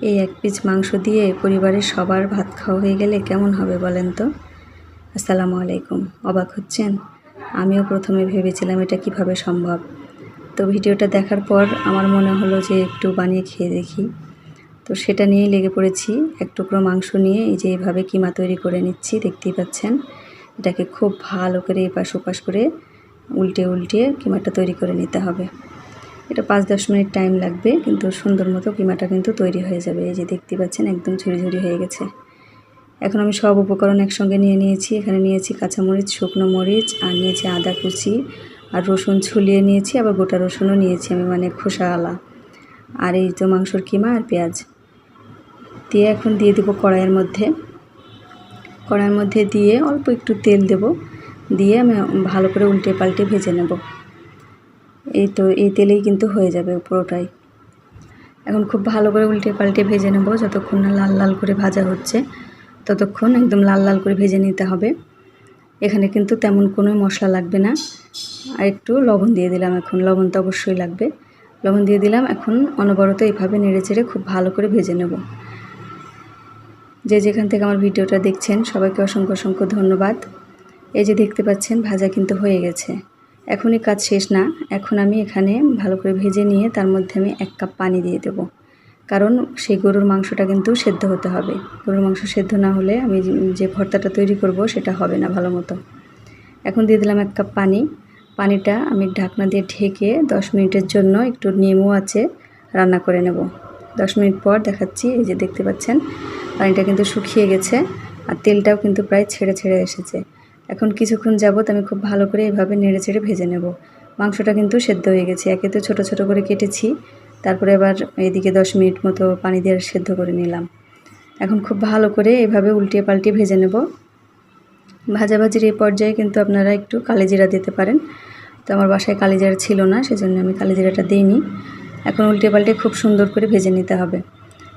এই এক পিস মাংস দিয়ে পরিবারের সবার ভাত খাওয়া হয়ে গেলে কেমন হবে বলেন তো? আসসালামু আলাইকুম। অবাক হচ্ছেন? আমিও প্রথমে ভেবেছিলাম এটা কীভাবে সম্ভব। তো ভিডিওটা দেখার পর আমার মনে হলো যে একটু বানিয়ে খেয়ে দেখি। তো সেটা নিয়েই লেগে পড়েছি। এক টুকরো মাংস নিয়ে এই যে এইভাবে কিমা তৈরি করে নিচ্ছি, দেখতেই পাচ্ছেন? এটাকে খুব ভালো করে এপাশ ওপাশ করে উল্টে উল্টে কিমাটা তৈরি করে নিতে হবে। এটা পাঁচ দশ মিনিট টাইম লাগবে, কিন্তু সুন্দর মতো কিমাটা কিন্তু তৈরি হয়ে যাবে। এই যে দেখতে পাচ্ছেন, একদম ঝুড়ি ঝুড়ি হয়ে গেছে। এখন আমি সব উপকরণ একসঙ্গে নিয়ে নিয়েছি। এখানে নিয়েছি কাঁচামরিচ, শুকনো মরিচ, আর নিয়েছি আদা কুচি, আর রসুন ছুলিয়ে নিয়েছি, আবার গোটা রসুনও নিয়েছি আমি মানে খোসা আলা আর এই তো মাংসর কিমা আর পেঁয়াজ। দিয়ে এখন দিয়ে দেবো কড়াইয়ের মধ্যে। কড়াইয়ের মধ্যে দিয়ে অল্প একটু তেল দেব। দিয়ে আমি ভালো করে উল্টে পাল্টে ভেজে নেব। এই তো, এই তেলেই কিন্তু হয়ে যাবে পুরোটাই। এখন খুব ভালো করে উল্টে পাল্টে ভেজে নেব, যতক্ষণ না লাল লাল করে ভাজা হচ্ছে, ততক্ষণ একদম লাল লাল করে ভেজে নিতে হবে। এখানে কিন্তু তেমন কোনো মশলা লাগবে না। আর একটু লবণ দিয়ে দিলাম এখন, লবণ তো অবশ্যই লাগবে। লবণ দিয়ে দিলাম, এখন অনবরত এইভাবে নেড়ে চেড়ে খুব ভালো করে ভেজে নেব। যে যেখান থেকে আমার ভিডিওটা দেখছেন, সবাইকে অসংখ্য অসংখ্য ধন্যবাদ। এই যে দেখতে পাচ্ছেন, ভাজা কিন্তু হয়ে গেছে। এখনই কাজ শেষ না। এখন আমি এখানে ভালো করে ভেজে নিয়ে তার মধ্যে আমি এক কাপ পানি দিয়ে দেবো। কারণ সেই গরুর মাংসটা কিন্তু সেদ্ধ হতে হবে। গরুর মাংস সেদ্ধ না হলে আমি যে ভর্তাটা তৈরি করব সেটা হবে না ভালো মতো। এখন দিয়ে দিলাম এক কাপ পানি। পানিটা আমি ঢাকনা দিয়ে ঢেকে দশ মিনিটের জন্য একটু নেমু আছে রান্না করে নেব। দশ মিনিট পর দেখাচ্ছি, এই যে দেখতে পাচ্ছেন, পানিটা কিন্তু শুকিয়ে গেছে আর তেলটাও কিন্তু প্রায় ছেড়ে ছেড়ে এসেছে। এখন কিছুক্ষণ যাবত আমি খুব ভালো করে এভাবে নেড়ে চেড়ে ভেজে নেব। মাংসটা কিন্তু সেদ্ধ হয়ে গেছে, একে তো ছোটো ছোটো করে কেটেছি। তারপরে আবার এদিকে দশ মিনিট মতো পানি দিয়ে সেদ্ধ করে নিলাম। এখন খুব ভালো করে এভাবে উল্টিয়ে পাল্টিয়ে ভেজে নেব। ভাজাভাজির এই পর্যায়ে কিন্তু আপনারা একটু কালিজিরা দিতে পারেন। তো আমার বাসায় কালিজিরা ছিল না, সেজন্য আমি কালিজিরাটা দিইনি। এখন উল্টে পাল্টে খুব সুন্দর করে ভেজে নিতে হবে।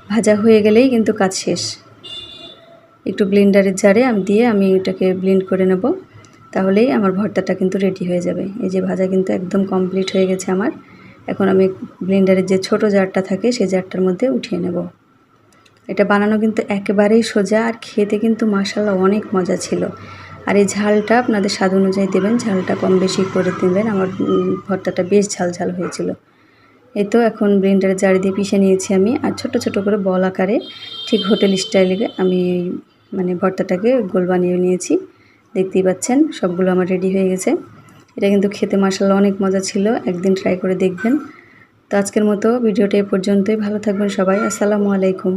ভাজা হয়ে গেলেই কিন্তু কাজ শেষ। একটু ব্লেন্ডারের জারে আমি দিয়ে আমি এটাকে ব্লেন্ড করে নেব। তাহলেই আমার ভর্তাটা কিন্তু রেডি হয়ে যাবে। এই যে ভাজা কিন্তু একদম কমপ্লিট হয়ে গেছে আমার। এখন আমি ব্লেন্ডারের যে ছোট জারটা থাকে সেই জারটার মধ্যে উঠিয়ে নেব। এটা বানানো কিন্তু একেবারেই সোজা আর খেতে কিন্তু মাসাল্লা অনেক মজা ছিল। আর এই ঝালটা আপনাদের স্বাদ অনুযায়ী দেবেন, ঝালটা কম বেশি করে দেবেন। আমার ভর্তাটা বেশ ঝাল ঝাল হয়েছিল। এই তো এখন ব্লেন্ডারে জারি দিয়ে পিষে নিয়েছি আমি। আর ছোট ছোট করে বল আকারে ঠিক হোটেল স্টাইলে আমি মানে ভর্তাটাকে গোল বানিয়ে নিয়েছি। দেখতেই পাচ্ছেন, সবগুলো আমার রেডি হয়ে গেছে। এটা কিন্তু খেতে মশলা অনেক মজা ছিল, একদিন ট্রাই করে দেখবেন। তো আজকের মতো ভিডিওটা এ পর্যন্তই। ভালো থাকবেন সবাই। আসসালামু আলাইকুম।